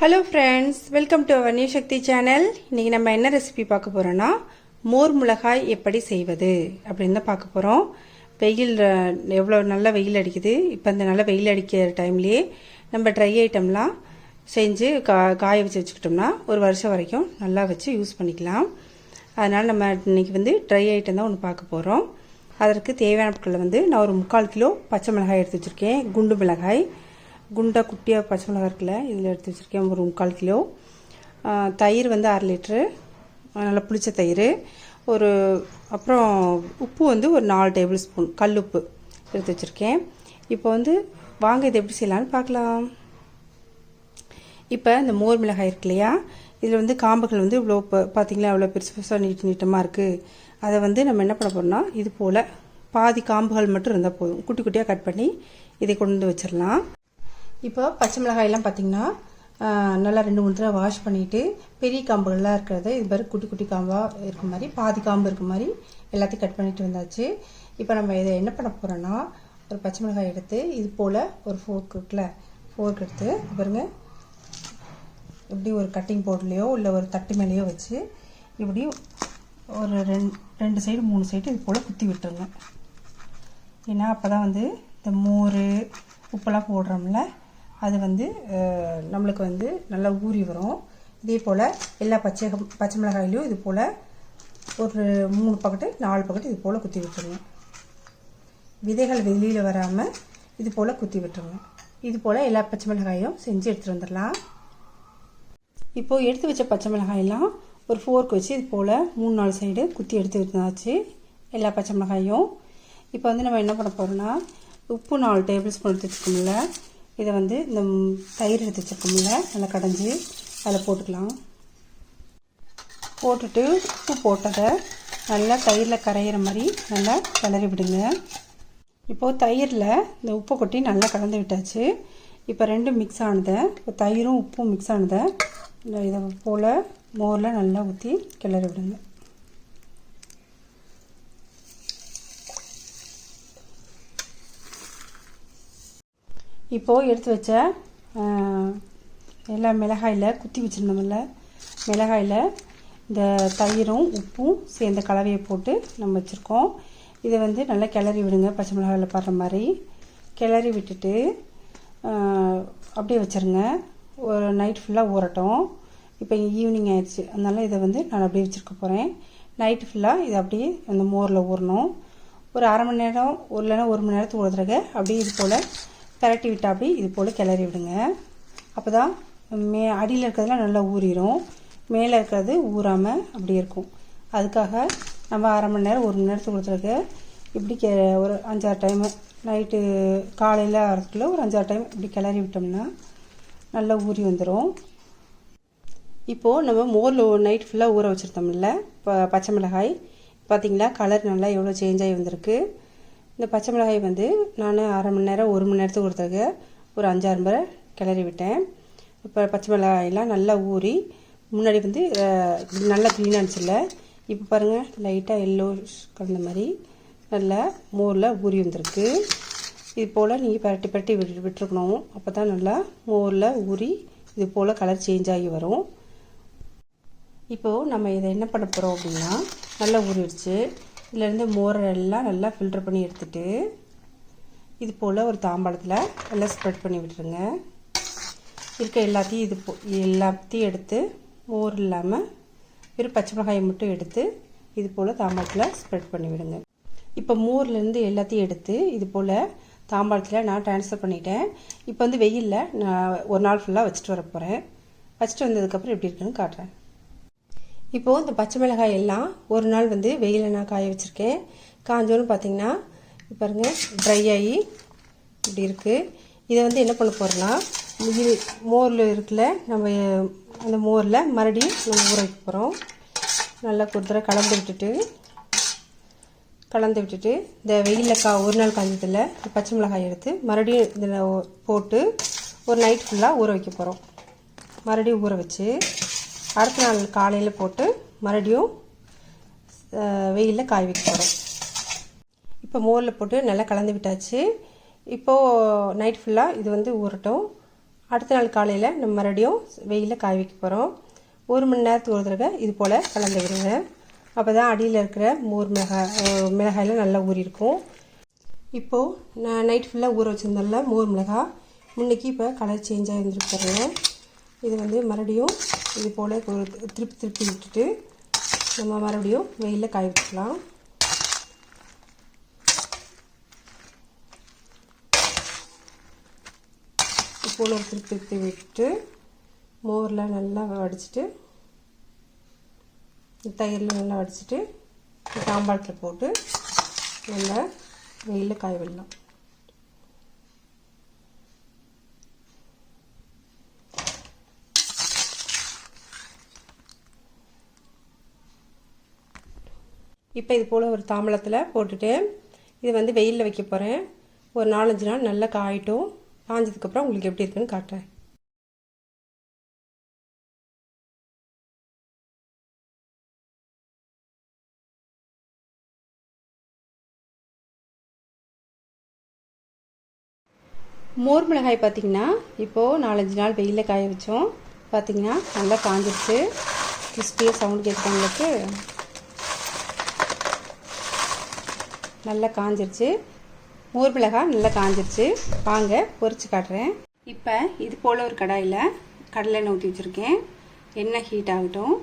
Hello friends welcome to our new Shakti channel இன்றைக்கி நம்ம என்ன ரெசிபி பார்க்க போகிறோன்னா மோர் மிளகாய் எப்படி செய்வது அப்படின்னு தான் பார்க்க போகிறோம் வெயில் எவ்வளோ நல்ல வெயில் அடிக்குது. இப்போ இந்த நல்லா வெயில் அடிக்கிற டைம்லேயே நம்ம ட்ரை ஐட்டம்லாம் செஞ்சு கா காய வச்சு வச்சுக்கிட்டோம்னா ஒரு வருஷம் வரைக்கும் நல்லா வச்சு யூஸ் பண்ணிக்கலாம். அதனால் நம்ம இன்னைக்கு வந்து ட்ரை ஐட்டம் தான் ஒன்று பார்க்க போகிறோம் அதற்கு தேவையான பொருட்களை வந்து நான் ஒரு முக்கால் கிலோ பச்சை மிளகாய் எடுத்து வச்சுருக்கேன். குண்டு மிளகாய் குண்டா குட்டியாக பச்சை மிளகா இருக்குல்ல இதில் எடுத்து வச்சுருக்கேன் ஒரு முக்கால் கிலோ. தயிர் வந்து அரை லிட்ரு நல்லா புளிச்ச தயிர். ஒரு அப்புறம் உப்பு வந்து ஒரு நாலு டேபிள் ஸ்பூன் கல் உப்பு எடுத்து வச்சுருக்கேன். இப்போ வந்து வாங்க இதை எப்படி செய்யலாம்னு பார்க்கலாம். இப்போ இந்த மோர் மிளகாய் இருக்கு இல்லையா இதில் வந்து காம்புகள் வந்து இவ்வளோ இப்போ பார்த்தீங்களா இவ்வளோ பெருசு பெருசாக நீட்டு நீட்டமாக இருக்குது அதை வந்து நம்ம என்ன பண்ண போகிறோம்னா இது போல் பாதி காம்புகள் மட்டும் இருந்தால் போதும். குட்டி குட்டியாக கட் பண்ணி இதை கொண்டு வந்து வச்சிடலாம். இப்போ பச்சை மிளகாயெல்லாம் பார்த்தீங்கன்னா நல்லா ரெண்டு மூணு தடவை வாஷ் பண்ணிவிட்டு பெரிய காம்புகள்லாம் இருக்கிறத இது மாதிரி குட்டி குட்டி காம்பாக இருக்க மாதிரி பாதி காம்பு இருக்க மாதிரி எல்லாத்தையும் கட் பண்ணிட்டு வந்தாச்சு. இப்போ நம்ம இதை என்ன பண்ண போகிறோன்னா ஒரு பச்சை மிளகாய் எடுத்து இது போல் ஒரு ஃபோர்க் இருக்குல்ல ஃபோர்க் எடுத்து பாருங்க இப்படி ஒரு கட்டிங் போர்ட்லேயோ இல்லை ஒரு தட்டு மேலேயோ வச்சு இப்படி ஒரு ரெண்டு ரெண்டு சைடு மூணு சைடு இது போல் குத்தி விட்டுருங்க. ஏன்னா அப்போ தான் வந்து இந்த மோர் உப்பெல்லாம் போடுறோம்ல அது வந்து நம்மளுக்கு வந்து நல்லா ஊறி வரும். இதே போல் எல்லா பச்சை பச்சை மிளகாயிலையும் இது போல் ஒரு மூணு பக்கெட்டு நாலு பக்கெட்டு இது போல் குத்தி விட்டுருங்க. விதைகள் வெளியில் வராமல் இது போல் குத்தி விட்டுருங்க. இது போல் எல்லா பச்சை மிளகாயும் செஞ்சு எடுத்துகிட்டு வந்துடலாம். இப்போது எடுத்து வச்ச பச்சை மிளகாயெல்லாம் ஒரு ஃபோர்க் வச்சு இது போல் மூணு நாலு சைடு குத்தி எடுத்து வந்தாச்சு எல்லா பச்சை மிளகாயும். இப்போ வந்து நம்ம என்ன பண்ண போகிறோம்னா உப்பு நாலு டேபிள் ஸ்பூன் எடுத்து வச்சுக்கோங்களேன் இதை வந்து இந்த தயிர் எடுத்து வச்சுருக்கோம்ல நல்லா கடைஞ்சி அதில் போட்டுக்கலாம். போட்டுட்டு உப்பு போட்டதை நல்லா தயிரில் கரையிற மாதிரி நல்லா கிளறி விடுங்க. இப்போது தயிரில் இந்த உப்பை கொட்டி நல்லா கலந்து விட்டாச்சு. இப்போ ரெண்டும் மிக்ஸ் ஆனதை இப்போ தயிரும் உப்பும் மிக்ஸ் ஆனதை இந்த இதை போல் மோரில் நல்லா ஊற்றி கிளறி விடுங்க. இப்போது எடுத்து வச்ச எல்லா மிளகாயில் குத்தி வச்சுருந்தோம்ல மிளகாயில் இந்த தயிரும் உப்பும் சேர்ந்த கலவையை போட்டு நம்ம வச்சுருக்கோம். இதை வந்து நல்லா கிளறி விடுங்க பச்சை மிளகாயில் படுற மாதிரி. கிளறி விட்டுட்டு அப்படியே வச்சுருங்க. ஒரு நைட் ஃபுல்லாக ஊறட்டும். இப்போ ஈவினிங் ஆயிடுச்சு. அதனால் இதை வந்து நான் அப்படியே வச்சுருக்க போகிறேன் நைட்டு ஃபுல்லாக இதை அப்படியே அந்த மோரில் ஊறணும். ஒரு அரை மணி நேரம் ஒரு இல்லைன்னா ஒரு மணி நேரத்துக்கு ஒரு தடவை அப்படியே இது போல் பரட்டி விட்டா அப்படி இது போல் கிளறி விடுங்க. அப்போ தான் மே அடியில் இருக்கிறதுலாம் நல்லா ஊறிடும் மேலே இருக்கிறது ஊறாமல் அப்படி இருக்கும். அதுக்காக நம்ம அரை மணி நேரம் ஒரு மணி நேரத்துக்கு கொடுத்துருக்கு இப்படி கெ ஒரு அஞ்சாறு டைமு நைட்டு காலையில் வரதுக்குள்ள ஒரு அஞ்சாறு டைம் இப்படி கிளறி விட்டோம்னா நல்லா ஊறி வந்துடும் இப்போது நம்ம மோரில் நைட் ஃபுல்லாக ஊற வச்சுருந்தோம்ல இப்போ பச்சை மிளகாய். பார்த்தீங்களா கலர் நல்லா எவ்வளோ சேஞ்ச் ஆகி வந்திருக்கு. இந்த பச்சை மிளகாய் வந்து நான் அரை மணி நேரம் ஒரு மணி நேரத்துக்கு ஒருத்தருக்கு ஒரு அஞ்சாறு முறை கிளறி விட்டேன். இப்போ பச்சை மிளகாயெல்லாம் நல்லா ஊறி முன்னாடி வந்து நல்லா க்ளீனாக இருந்துச்சுல்ல? இப்போ பாருங்கள் லைட்டாக எல்லோ கலந்த மாதிரி நல்லா மோரில் ஊறி வந்திருக்கு. இது போல் நீங்கள் பரட்டி பரட்டி விட்டு விட்டுருக்கணும். அப்போ தான் நல்லா மோரில் ஊறி இது போல் கலர் சேஞ்ச் ஆகி வரும். இப்போது நம்ம இதை என்ன பண்ண போகிறோம் அப்படின்னா நல்லா ஊறிடுச்சு. இதிலேருந்து மோரை எல்லாம் நல்லா ஃபில்டர் பண்ணி எடுத்துட்டு இது போல் ஒரு தாம்பாளத்தில் நல்லா ஸ்ப்ரெட் பண்ணி விட்டுருங்க. இருக்க எல்லாத்தையும் இது போ எல்லாத்தையும் எடுத்து மோர் இல்லாமல் வெறும் பச்சை மிளகாயை மட்டும் எடுத்து இது போல் தாம்பாளத்தில் ஸ்ப்ரெட் பண்ணி விடுங்க. இப்போ மோர்லேருந்து எல்லாத்தையும் எடுத்து இது போல் தாம்பாளத்தில் நான் ட்ரான்ஸ்ஃபர் பண்ணிட்டேன். இப்போ வந்து வெயிலில் நான் ஒரு நாள் ஃபுல்லாக வச்சுட்டு வர போகிறேன் வச்சுட்டு வந்ததுக்கப்புறம் எப்படி இருக்குன்னு காட்டுறேன். இப்போது இந்த பச்சை மிளகாய் எல்லாம் ஒரு நாள் வந்து வெயிலில் நான் காய வச்சுருக்கேன். காஞ்சோன்னு பார்த்தீங்கன்னா இப்போ பாருங்க ட்ரை ஆகி இப்படி இருக்குது இதை வந்து என்ன பண்ண போகிறோன்னா இது மோரில் இருக்குல்ல நம்ம அந்த மோரில் மறுபடியும் நம்ம ஊற வைக்க போகிறோம் நல்லா கொடுத்துற கலந்து விட்டுட்டு கலந்து விட்டுட்டு இந்த வெயிலில் கா ஒரு நாள் காஞ்சதில் இந்த பச்சை மிளகாய் எடுத்து மறுபடியும் இதில் போட்டு ஒரு நைட் ஃபுல்லாக ஊற வைக்க போகிறோம் மறுபடியும் ஊற வச்சு அடுத்த நாள் காலையில் போட்டு மறுபடியும் வெயிலில் காய வைக்க போகிறோம் இப்போ மோரில் போட்டு நல்லா கலந்து விட்டாச்சு. இப்போது நைட் ஃபுல்லாக இது வந்து ஊறட்டும். அடுத்த நாள் காலையில் நம்ம மறுபடியும் வெயிலில் காய வைக்க போகிறோம் ஒரு மணி நேரத்துக்கு ஒரு தடவை இது போல் கலந்து விடுங்க. அப்போ தான் அடியில் இருக்கிற மோர் மிளகாய் மிளகாயெல்லாம் நல்லா ஊறியிருக்கும். இப்போது நான் நைட் ஃபுல்லாக ஊற வச்சுருந்தேன்ல மோர் மிளகாய் முன்னைக்கு இப்போ கலர் சேஞ்ச் ஆகி பாருங்க இது வந்து மறுபடியும் இது போல் ஒரு திருப்பி திருப்பி விட்டுட்டு நம்ம மறுபடியும் வெயிலில் காய வச்சுக்கலாம். இப்போ ஒரு திருப்பி திருப்பி விட்டு மோரில் நல்லா வடிச்சிட்டு தயிரில் நல்லா வடிச்சிட்டு சாம்பாட்டில் போட்டு நல்லா வெயிலில் காய விடலாம். இப்போ இது போல் ஒரு தாம்பளத்தில் போட்டுட்டு இது வந்து வெயிலில் வைக்க போகிறேன் ஒரு நாலஞ்சு நாள் நல்லா காயிட்டும். காஞ்சதுக்கப்புறம் உங்களுக்கு எப்படி இருக்குன்னு காட்டுறேன். மோர் மிளகாய் பார்த்தீங்கன்னா இப்போது நாலஞ்சு நாள் வெயிலில் காய வச்சோம். பார்த்தீங்கன்னா நல்லா காஞ்சிருச்சு. கிறிஸ்பியாக சவுண்ட் கேட்குறவங்களுக்கு நல்லா காஞ்சிருச்சு. மோர் மிளகாய் நல்லா காஞ்சிருச்சு. வாங்க பொறிச்சு காட்டுறேன். இப்போ இது போல் ஒரு கடாயில் கடலை எண்ணெய் ஊற்றி வச்சுருக்கேன். எண்ணெய் ஹீட் ஆகட்டும்.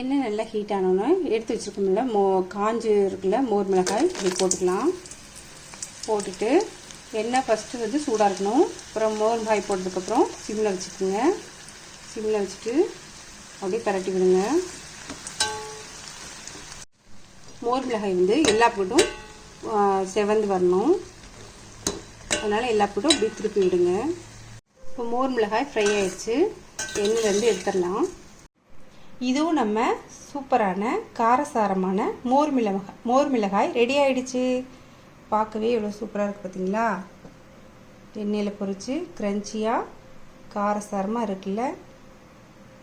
எண்ணெய் நல்லா ஹீட் ஆனோன்னு எடுத்து வச்சுருக்கோம்ல மோ காஞ்சு இருக்குல்ல மோர் மிளகாய் இப்படி போட்டுக்கலாம். போட்டுட்டு எண்ணெய் ஃபஸ்ட்டு வந்து சூடாக இருக்கணும். அப்புறம் மோர் மிளகாய் போட்டதுக்கப்புறம் சிம்மில் வச்சுக்கோங்க. சிம்மில் வச்சுட்டு அப்படியே பரட்டி விடுங்க. மோர் மிளகாய் வந்து எல்லா போட்டும் செவந்து வரணும். அதனால் எல்லா போட்டும் அப்படியே திருப்பி விடுங்க. இப்போ மோர் மிளகாய் ஃப்ரை ஆயிடுச்சு. எண்ணெயிலேருந்து எடுத்துடலாம். இதுவும் நம்ம சூப்பரான காரசாரமான மோர் மிளகாய் மோர் மிளகாய் ரெடி ஆயிடுச்சு. பார்க்கவே எவ்வளோ சூப்பராக இருக்குது பார்த்தீங்களா எண்ணெயில் பொரித்து க்ரன்ச்சியாக காரசாரமாக இருக்குல்ல?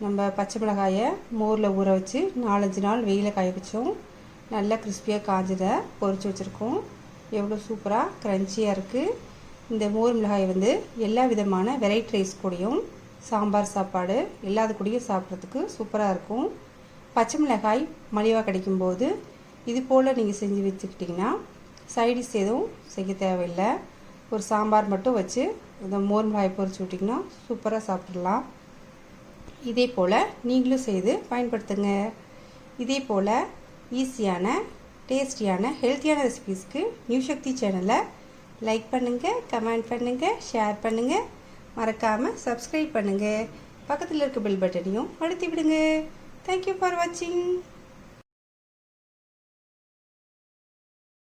நம்ம பச்சை மிளகாயை மோரில் ஊற வச்சு நாலஞ்சு நாள் வெயில காய வச்சோம். நல்லா கிறிஸ்பியாக காஞ்சதை பொரித்து வச்சுருக்கோம். எவ்வளோ சூப்பராக க்ரன்ச்சியாக இருக்குது இந்த மோர் மிளகாய் வந்து எல்லா விதமான வெரைட்டி ரைஸ் கூடயும் சாம்பார் சாப்பாடு எல்லாது கூடயும் சாப்பிட்றதுக்கு சூப்பராக இருக்கும். பச்சை மிளகாய் மலிவாக கிடைக்கும்போது இது போல் நீங்கள் செஞ்சு வச்சுக்கிட்டிங்கன்னா சைடிஸ் எதுவும் செய்ய தேவையில்லை. ஒரு சாம்பார் மட்டும் வச்சு இந்த மோர் மிளகாய் பொரிச்சு விட்டிங்கன்னா சூப்பராக சாப்பிட்றலாம் இதே போல் நீங்களும் செய்து பயன்படுத்துங்க. இதே போல் ஈஸியான டேஸ்டியான ஹெல்த்தியான ரெசிபீஸ்க்கு நியூ சக்தி சேனலை லைக் பண்ணுங்கள் கமெண்ட் பண்ணுங்கள் ஷேர் பண்ணுங்கள் மறக்காமல் சப்ஸ்கிரைப் பண்ணுங்கள் பக்கத்தில் இருக்க பெல் பட்டனையும் அழுத்தி விடுங்க. தேங்க்யூ ஃபார் வாட்சிங்